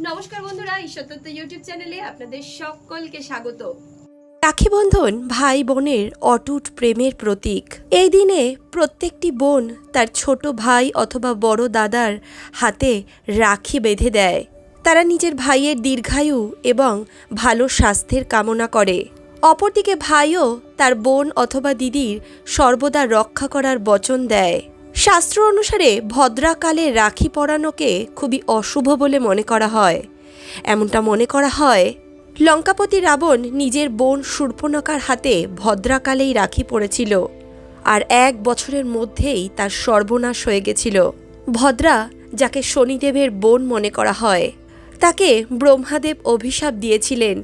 নমস্কার বন্ধুরা ঈশ্বরতত্ত্ব ইউটিউব চ্যানেলে আপনাদের সকলকে স্বাগত। রাখি বন্ধন ভাই বোনের অটুট প্রেমের প্রতীক। এই দিনে প্রত্যেকটি বোন তার ছোট ভাই অথবা বড় দাদার হাতে রাখি বেঁধে দেয়। তারা নিজের ভাইয়ের দীর্ঘায়ু এবং ভালো স্বাস্থ্যের কামনা করে। অপরদিকে ভাইও তার বোন অথবা দিদির সর্বদা রক্ষা করার বচন দেয়। শাস্ত্র অনুসারে ভদ্রাকালে রাখি পরানোকে খুবই অশুভ বলে মনে করা হয়। এমনটা মনে করা হয়, লঙ্কাপতি রাবণ নিজের বোন শূর্পণখার হাতে ভদ্রাকালেই রাখি পড়েছিল আর এক বছরের মধ্যেই তার সর্বনাশ হয়ে গেছিল। ভদ্রা, যাকে শনিদেবের বোন মনে করা হয়, তাকে ব্রহ্মাদেব অভিশাপ দিয়েছিলেন।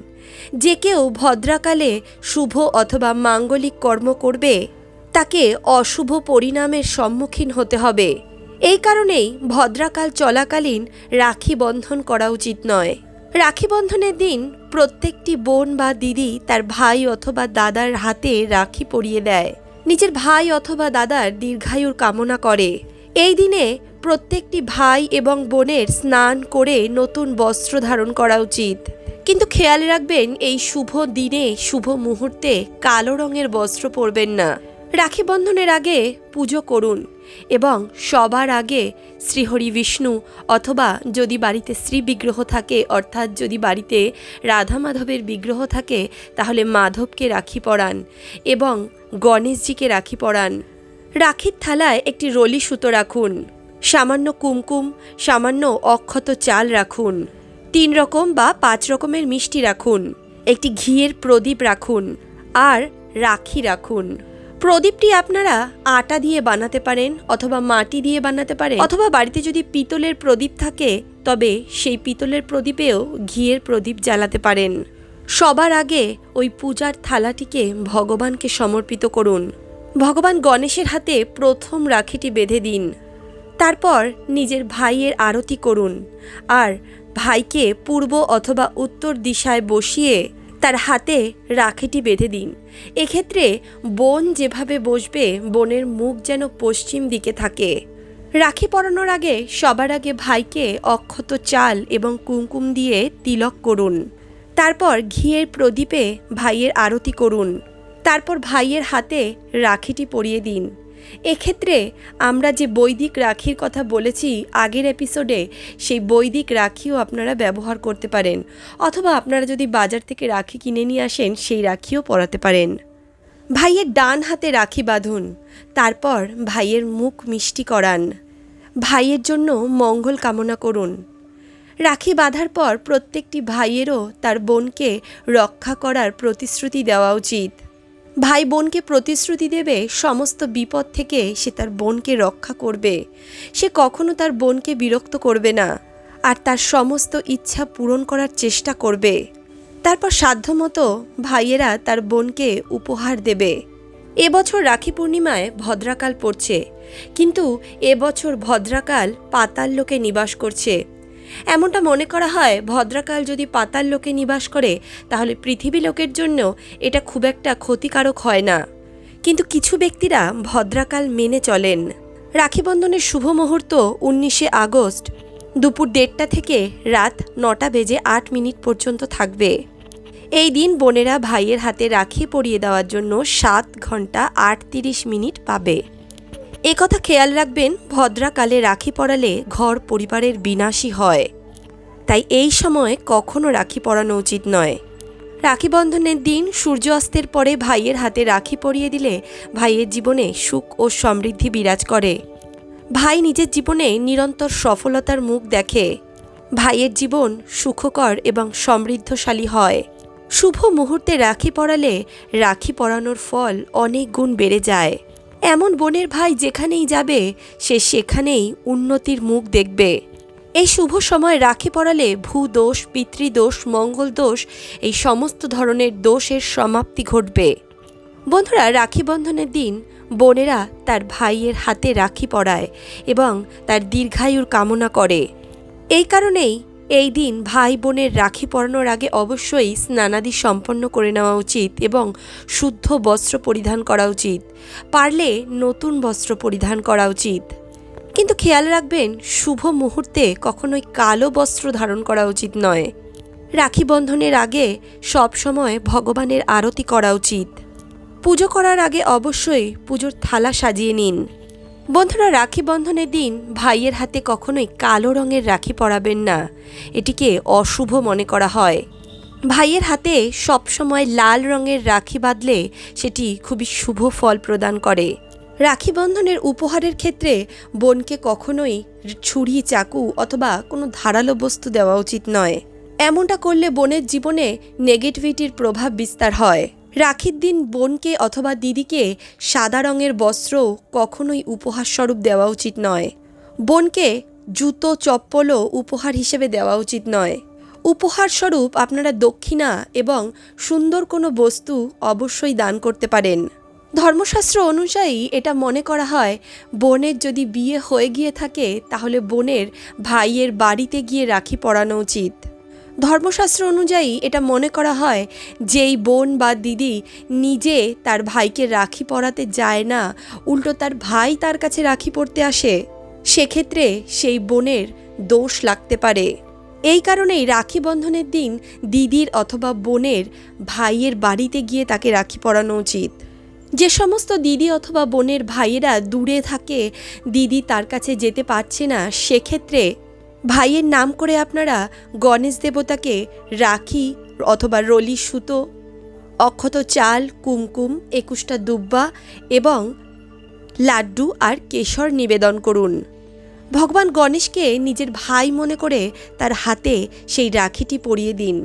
যে কেউ ভদ্রাকালে শুভ অথবা মাঙ্গলিক কর্ম করবে তাকে অশুভ পরিণামের সম্মুখীন হতে হবে। এই কারণেই ভদ্রাকাল চলাকালীন রাখি বন্ধন করা উচিত নয়। রাখি বন্ধনের দিন প্রত্যেকটি বোন বা দিদি তার ভাই অথবা দাদার হাতে রাখি পরিয়ে দেয়। নিজের ভাই অথবা দাদার দীর্ঘায়ুর কামনা করে। এই দিনে প্রত্যেকটি ভাই এবং বোনের স্নান করে নতুন বস্ত্র ধারণ করা উচিত। কিন্তু খেয়াল রাখবেন, এই শুভ দিনে, শুভ মুহূর্তে কালো রঙের বস্ত্র পরবেন না। রাখি বন্ধনের আগে পুজো করুন এবং সবার আগে শ্রীহরি বিষ্ণু অথবা যদি বাড়িতে শ্রী বিগ্রহ থাকে, অর্থাৎ যদি বাড়িতে রাধা মাধবের বিগ্রহ থাকে, তাহলে মাধবকে রাখি পরান এবং গণেশজিকে রাখি পরান। রাখির থালায় একটি রলি সুতো রাখুন, সামান্য কুমকুম, সামান্য অক্ষত চাল রাখুন, তিন রকম বা পাঁচ রকমের মিষ্টি রাখুন, একটি ঘিয়ের প্রদীপ রাখুন আর রাখি রাখুন। প্রদীপটি আপনারা আটা দিয়ে বানাতে পারেন অথবা মাটি দিয়ে বানাতে পারেন। অথবা বাড়িতে যদি পিতলের প্রদীপ থাকে, তবে সেই পিতলের প্রদীপেও ঘিয়ের প্রদীপ জ্বালাতে পারেন। সবার আগে ওই পূজার থালাটিকে ভগবানকে সমর্পিত করুন। ভগবান গণেশের হাতে প্রথম রাখিটি বেঁধে দিন। তারপর নিজের ভাইয়ের আরতি করুন। আর ভাইকে পূর্ব অথবা উত্তর দিশায় বসিয়ে তার হাতে রাখিটি বেঁধে দিন। এক্ষেত্রে বোন যেভাবে বসবে, বোনের মুখ যেন পশ্চিম দিকে থাকে। রাখি পরানোর আগে সবার আগে ভাইকে অক্ষত চাল এবং কুমকুম দিয়ে তিলক করুন। তারপর ঘিয়ের প্রদীপে ভাইয়ের আরতি করুন। তারপর ভাইয়ের হাতে রাখিটি পরিয়ে দিন। এক্ষেত্রে আমরা যে বৈদিক রাখির কথা বলেছি আগের এপিসোডে সেই বৈদিক রাখিও আপনারা ব্যবহার করতে পারেন। অথবা আপনারা যদি বাজার থেকে রাখি কিনে নিয়ে আসেন, সেই রাখিও পরাতে পারেন। ভাইয়ের ডান হাতে রাখি বাঁধুন, তারপর ভাইয়ের মুখ মিষ্টি করান। ভাইয়ের জন্য মঙ্গল কামনা করুন। রাখি বাঁধার পর প্রত্যেকটি ভাইয়েরও তার বোনকে রক্ষা করার প্রতিশ্রুতি দেওয়া উচিত। ভাই বোনকে প্রতিশ্রুতি দেবে, সমস্ত বিপদ থেকে সে তার বোনকে রক্ষা করবে। সে কখনো তার বোনকে বিরক্ত করবে না আর তার সমস্ত ইচ্ছা পূরণ করার চেষ্টা করবে। তারপর সাধ্যমতো ভাইয়েরা তার বোনকে উপহার দেবে। এবছর রাখি পূর্ণিমায় ভদ্রাকাল পড়ছে, কিন্তু এবছর ভদ্রাকাল পাতাল লোকে নিবাস করছে। এমনটা মনে করা হয়, ভদ্রাকাল যদি পাতাল লোকে নিবাস করে, তাহলে পৃথিবী লোকের জন্য এটা খুব একটা ক্ষতিকারক হয় না। কিন্তু কিছু ব্যক্তিরা ভদ্রাকাল মেনে চলেন। রাখিবন্ধনের শুভ মুহূর্ত উনিশে আগস্ট, দুপুর দেড়টা থেকে রাত নটা বেজে আট মিনিট পর্যন্ত থাকবে। এই দিন বোনেরা ভাইয়ের হাতে রাখি পরিয়ে দেওয়ার জন্য সাত ঘণ্টা আটত্রিশ মিনিট পাবে। কথা খেয়াল রাখবেন, ভদ্রাকালে রাখি পরালে ঘর পরিবারের বিনাশী হয়। তাই এই সময় কখনো রাখি পরানো উচিত নয়। রাখি বন্ধনের দিন সূর্য অস্তের পরে ভাইয়ের হাতে রাখি পরিয়ে দিলে ভাইয়ের জীবনে সুখ ও সমৃদ্ধি বিরাজ করে। ভাই নিজের জীবনে নিরন্তর সফলতার মুখ দেখে। ভাইয়ের জীবন সুখকর এবং সমৃদ্ধশালী হয়। শুভ মুহূর্তে রাখি পরালে রাখি পরানোর ফল অনেক গুণ বেড়ে যায়। এমন বোনের ভাই যেখানেই যাবে, সে সেখানেই উন্নতির মুখ দেখবে। এই শুভ সময় রাখি পরালে ভূদোষ, পিতৃদোষ মঙ্গল দোষ এই সমস্ত ধরনের দোষের সমাপ্তি ঘটবে। বন্ধুরা, রাখি বন্ধনের দিন বোনেরা তার ভাইয়ের হাতে রাখি পড়ায় এবং তার দীর্ঘায়ুর কামনা করে। এই কারণেই এই দিন ভাই বোনের রাখি পরানোর আগে অবশ্যই স্নানাদি সম্পন্ন করে নেওয়া উচিত এবং শুদ্ধ বস্ত্র পরিধান করা উচিত। পারলে নতুন বস্ত্র পরিধান করা উচিত। কিন্তু খেয়াল রাখবেন, শুভ মুহূর্তে কখনোই কালো বস্ত্র ধারণ করা উচিত নয়। রাখি বন্ধনের আগে সব সময় ভগবানের আরতি করা উচিত। পুজো করার আগে অবশ্যই পুজোর থালা সাজিয়ে নিন। বন্ধুরা, রাখি বন্ধনের দিন ভাইয়ের হাতে কখনোই কালো রঙের রাখি পরাবেন না। এটিকে অশুভ মনে করা হয়। ভাইয়ের হাতে সবসময় লাল রঙের রাখি বাঁধলে সেটি খুবই শুভ ফল প্রদান করে। রাখি বন্ধনের উপহারের ক্ষেত্রে বোনকে কখনোই ছুরি, চাকু অথবা কোনো ধারালো বস্তু দেওয়া উচিত নয়। এমনটা করলে বোনের জীবনে নেগেটিভিটির প্রভাব বিস্তার হয়। রাখির দিন বোনকে অথবা দিদিকে সাদা রঙের বস্ত্র কখনোই উপহার স্বরূপ দেওয়া উচিত নয়। বোনকে জুতো, চপ্পলও উপহার হিসেবে দেওয়া উচিত নয়। উপহার স্বরূপ আপনারা দক্ষিণা এবং সুন্দর কোনো বস্তু অবশ্যই দান করতে পারেন। ধর্মশাস্ত্র অনুযায়ী এটা মনে করা হয়, বোনের যদি বিয়ে হয়ে গিয়ে থাকে তাহলে বোনের ভাইয়ের বাড়িতে গিয়ে রাখি পরানো উচিত। ধর্মশাস্ত্র অনুযায়ী এটা মনে করা হয়, যেই বোন বা দিদি নিজে তার ভাইকে রাখি পরাতে যায় না, উল্টো তার ভাই তার কাছে রাখি পরতে আসে, সেক্ষেত্রে সেই বোনের দোষ লাগতে পারে। এই কারণেই রাখি বন্ধনের দিন দিদির অথবা বোনের ভাইয়ের বাড়িতে গিয়ে তাকে রাখি পরানো উচিত। যে সমস্ত দিদি অথবা বোনের ভাইয়েরা দূরে থাকে, দিদি তার কাছে যেতে পারছে না, সেক্ষেত্রে ভাইয়ের নাম করে আপনারা গণেশ দেবতাকে রাখি অথবা রলি সুতো, অক্ষত চাল, কুমকুম, একুশটা দুব্বা এবং লাড্ডু আর কেশর নিবেদন করুন। ভগবান গণেশকে নিজের ভাই মনে করে তার হাতে সেই রাখিটি পরিয়ে দিন।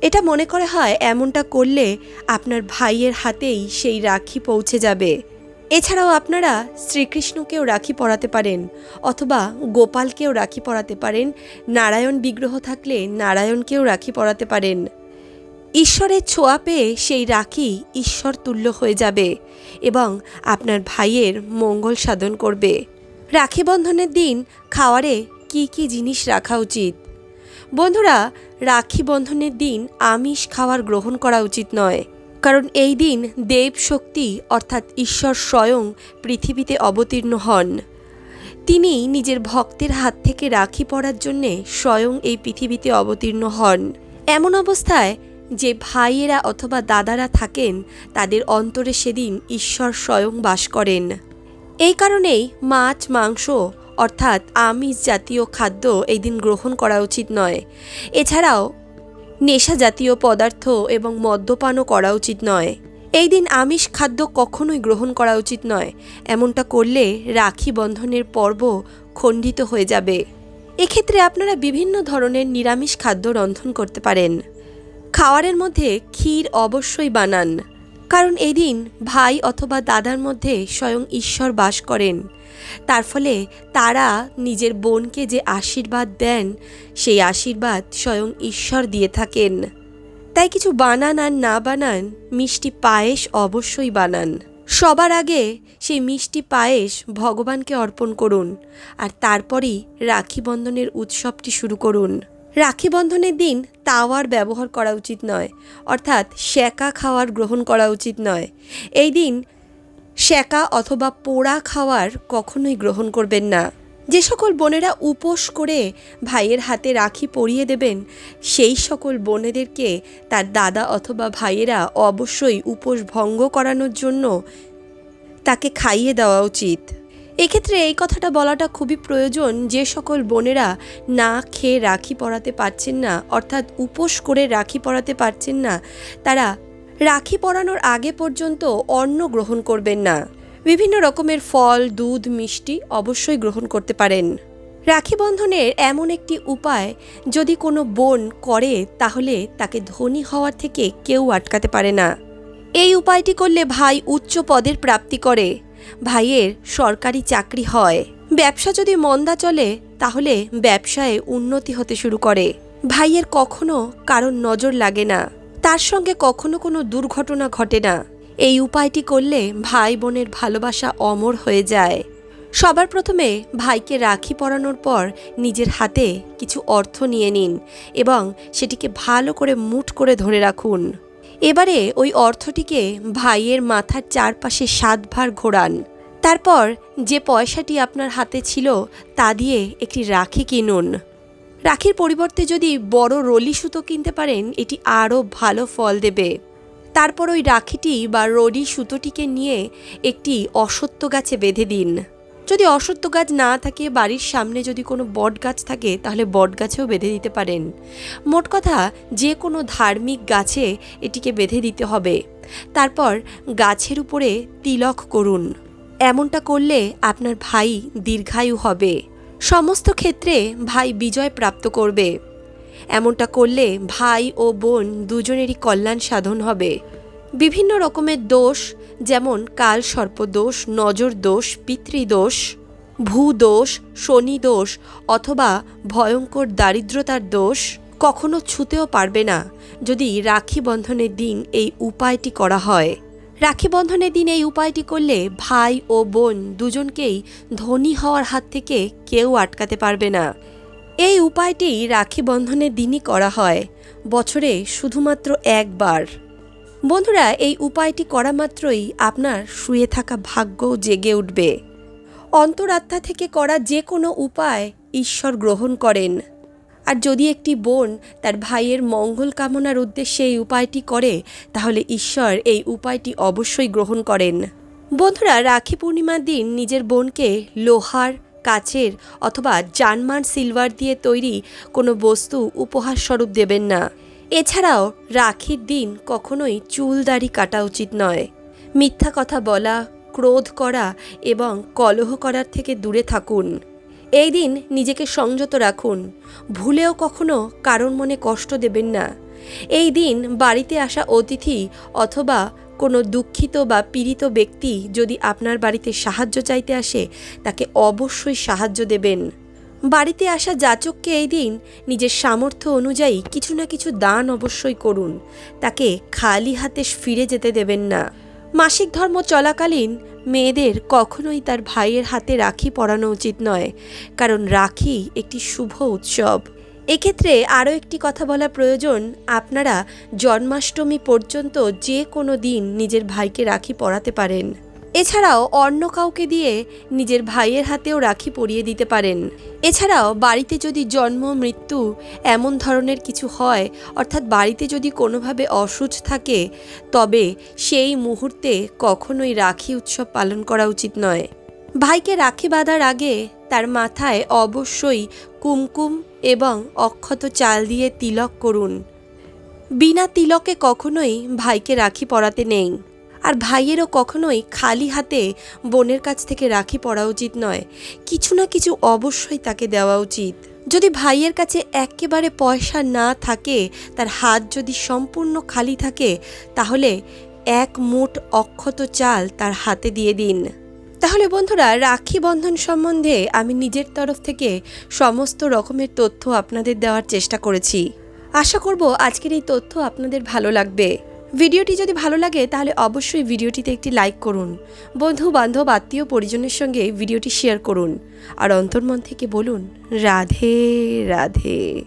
এটা মনে করা হয় এমনটা করলে আপনার ভাইয়ের হাতেই সেই রাখি পৌঁছে যাবে। এছাড়াও আপনারা শ্রীকৃষ্ণকেও রাখি পরাতে পারেন অথবা গোপালকেও রাখি পরাতে পারেন, নারায়ণ বিগ্রহ থাকলে নারায়ণকেও রাখি পরাতে পারেন। ঈশ্বরের ছোঁয়া পেয়ে সেই রাখি ঈশ্বর তুল্য হয়ে যাবে এবং আপনার ভাইয়ের মঙ্গল সাধন করবে। রাখি বন্ধনের দিন খাওয়ারে কি কি জিনিস রাখা উচিত? বন্ধুরা, রাখি বন্ধনের দিন আমিষ খাওয়ার গ্রহণ করা উচিত নয়। কারণ এই দিন দেব শক্তি, অর্থাৎ ঈশ্বর স্বয়ং, পৃথিবীতে অবতীর্ণ হন। তিনি নিজের ভক্তের হাত থেকে রাখি পরার জন্যে স্বয়ং এই পৃথিবীতে অবতীর্ণ হন। এমন অবস্থায় যে ভাইয়েরা অথবা দাদারা থাকেন, তাদের অন্তরে সেদিন ঈশ্বর স্বয়ং বাস করেন। এই কারণেই মাছ, মাংস, অর্থাৎ আমিষ জাতীয় খাদ্য এই দিন গ্রহণ করা উচিত নয়। এছাড়াও নেশা জাতীয় পদার্থ এবং মদ্যপানও করা উচিত নয়। এই দিন আমিষ খাদ্য কখনোই গ্রহণ করা উচিত নয়। এমনটা করলে রাখি বন্ধনের পর্ব খণ্ডিত হয়ে যাবে। এক্ষেত্রে আপনারা বিভিন্ন ধরনের নিরামিষ খাদ্য রন্ধন করতে পারেন। খাওয়ারের মধ্যে ক্ষীর অবশ্যই বানান। কারণ এদিন ভাই অথবা দাদার মধ্যে স্বয়ং ঈশ্বর বাস করেন। তার ফলে তারা নিজের বোনকে যে আশীর্বাদ দেন, সেই আশীর্বাদ স্বয়ং ঈশ্বর দিয়ে থাকেন। তাই কিছু বানান আর না বানান, মিষ্টি পায়েস অবশ্যই বানান। সবার আগে সেই মিষ্টি পায়েস ভগবানকে অর্পণ করুন আর তারপরই রাখি বন্ধনের উৎসবটি শুরু করুন। রাখি বন্ধনের দিন তাওয়ার ব্যবহার করা উচিত নয়, অর্থাৎ শ্যাকা খাওয়ার গ্রহণ করা উচিত নয়। এই দিন শ্যাকা অথবা পোড়া খাওয়ার কখনোই গ্রহণ করবেন না। যে সকল বোনেরা উপোস করে ভাইয়ের হাতে রাখি পরিয়ে দেবেন, সেই সকল বোনেদেরকে তার দাদা অথবা ভাইয়েরা অবশ্যই উপোস ভঙ্গ করানোর জন্য তাকে খাইয়ে দেওয়া উচিত। এক্ষেত্রে এই কথাটা বলাটা খুবই প্রয়োজন, যে সকল বোনেরা না খেয়ে রাখি পরাতে পারছেন না, অর্থাৎ উপোস করে রাখি পরাতে পারছেন না, তারা রাখি পরানোর আগে পর্যন্ত অন্ন গ্রহণ করবেন না। বিভিন্ন রকমের ফল, দুধ, মিষ্টি অবশ্যই গ্রহণ করতে পারেন। রাখি বন্ধনের এমন একটি উপায়, যদি কোনো বোন করে, তাহলে তাকে ধনী হওয়ার থেকে কেউ আটকাতে পারে না। এই উপায়টি করলে ভাই উচ্চ পদের প্রাপ্তি করে। ভাইয়ের সরকারি চাকরি হয়। ব্যবসা যদি মন্দা চলে, তাহলে ব্যবসায় উন্নতি হতে শুরু করে। ভাইয়ের কখনো কারোর নজর লাগে না। তার সঙ্গে কখনো কোনো দুর্ঘটনা ঘটে না। এই উপায়টি করলে ভাই বোনের ভালোবাসা অমর হয়ে যায়। সবার প্রথমে ভাইকে রাখি পরানোর পর নিজের হাতে কিছু অর্থ নিয়ে নিন এবং সেটিকে ভালো করে মুঠ করে ধরে রাখুন। এবারে ওই অর্থটিকে ভাইয়ের মাথার চারপাশে সাতবার ঘোরান। তারপর যে পয়সাটি আপনার হাতে ছিল, তা দিয়ে একটি রাখি কিনুন। রাখির পরিবর্তে যদি বড় রলি সুতো কিনতে পারেন, এটি আরও ভালো ফল দেবে। তারপর ওই রাখিটি বা রলি সুতোটিকে নিয়ে একটি অসত্য গাছে বেঁধে দিন। যদি অসত্য গাছ না থাকে, বাড়ির সামনে যদি কোনো বট গাছ থাকে, তাহলে বট গাছেও বেঁধে দিতে পারেন। মোট কথা, যে কোনো ধার্মিক গাছে এটিকে বেঁধে দিতে হবে। তারপর গাছের উপরে তিলক করুন। এমনটা করলে আপনার ভাই দীর্ঘায়ু হবে। সমস্ত ক্ষেত্রে ভাই বিজয় প্রাপ্ত করবে। এমনটা করলে ভাই ও বোন দুজনেরই কল্যাণ সাধন হবে। বিভিন্ন রকমের দোষ, যেমন কাল সর্পদোষ নজর দোষ পিতৃদোষ ভূদোষ শনি দোষ, অথবা ভয়ঙ্কর দারিদ্রতার দোষ কখনো ছুতেও পারবে না যদি রাখি বন্ধনের দিন এই উপায়টি করা হয়। রাখি বন্ধনের দিন এই উপায়টি করলে ভাই ও বোন দুজনকেই ধনী হওয়ার হাত থেকে কেউ আটকাতে পারবে না। এই উপায়টি রাখি বন্ধনের দিনই করা হয়, বছরে শুধুমাত্র একবার। বন্ধুরা, এই উপায়টি করা মাত্রই আপনার শুয়ে থাকা ভাগ্য জেগে উঠবে। অন্তরাত্মা থেকে করা যে কোনো উপায় ঈশ্বর গ্রহণ করেন। আর যদি একটি বোন তার ভাইয়ের মঙ্গল কামনার উদ্দেশ্যে এই উপায়টি করে, তাহলে ঈশ্বর এই উপায়টি অবশ্যই গ্রহণ করেন। বন্ধুরা, রাখি পূর্ণিমার দিন নিজের বোনকে লোহার, কাচের অথবা জানমার সিলভার দিয়ে তৈরি কোনো বস্তু উপহার স্বরূপ দেবেন না। এছাড়াও রাখির দিন কখনোই চুল দাড়ি কাটা উচিত নয়। মিথ্যা কথা বলা, ক্রোধ করা এবং কলহ করার থেকে দূরে থাকুন। এই দিন নিজেকে সংযত রাখুন। ভুলেও কখনো কারোর মনে কষ্ট দেবেন না। এই দিন বাড়িতে আসা অতিথি অথবা কোনো দুঃখিত বা পীড়িত ব্যক্তি যদি আপনার বাড়িতে সাহায্য চাইতে আসে, তাকে অবশ্যই সাহায্য দেবেন। বাড়িতে আসা যাচককে এই দিন নিজের সামর্থ্য অনুযায়ী কিছু না কিছু দান অবশ্যই করুন। তাকে খালি হাতে ফিরে যেতে দেবেন না। মাসিক ধর্ম চলাকালীন মেয়েদের কখনোই তার ভাইয়ের হাতে রাখি পরানো উচিত নয়, কারণ রাখি একটি শুভ উৎসব। এক্ষেত্রে আরও একটি কথা বলা প্রয়োজন, আপনারা জন্মাষ্টমী পর্যন্ত যে কোনো দিন নিজের ভাইকে রাখি পরাতে পারেন। এছাড়াও অন্য কাউকে দিয়ে নিজের ভাইয়ের হাতেও রাখি পরিয়ে দিতে পারেন। এছাড়াও বাড়িতে যদি জন্ম, মৃত্যু এমন ধরনের কিছু হয়, অর্থাৎ বাড়িতে যদি কোনোভাবে অসুচ থাকে, তবে সেই মুহূর্তে কখনোই রাখি উৎসব পালন করা উচিত নয়। ভাইকে রাখি বাঁধার আগে তার মাথায় অবশ্যই কুমকুম এবং অক্ষত চাল দিয়ে তিলক করুন। বিনা তিলকে কখনোই ভাইকে রাখি পরাতে নেই। আর ভাইয়েরও কখনোই খালি হাতে বোনের কাছ থেকে রাখি পরা উচিত নয়। কিছু না কিছু অবশ্যই তাকে দেওয়া উচিত। যদি ভাইয়ের কাছে একেবারে পয়সা না থাকে, তার হাত যদি সম্পূর্ণ খালি থাকে, তাহলে এক মুঠ অক্ষত চাল তার হাতে দিয়ে দিন। তাহলে বন্ধুরা, রাখি বন্ধন সম্বন্ধে আমি নিজের তরফ থেকে সমস্ত রকমের তথ্য আপনাদের দেওয়ার চেষ্টা করেছি। আশা করব আজকের এই তথ্য আপনাদের ভালো লাগবে। ভিডিওটি যদি ভালো লাগে, তাহলে অবশ্যই ভিডিওটিতে একটি লাইক করুন। বন্ধু বান্ধব আত্মীয় পরিজনের সঙ্গে ভিডিওটি শেয়ার করুন। আর অন্তর্মন থেকে বলুন, রাধে রাধে।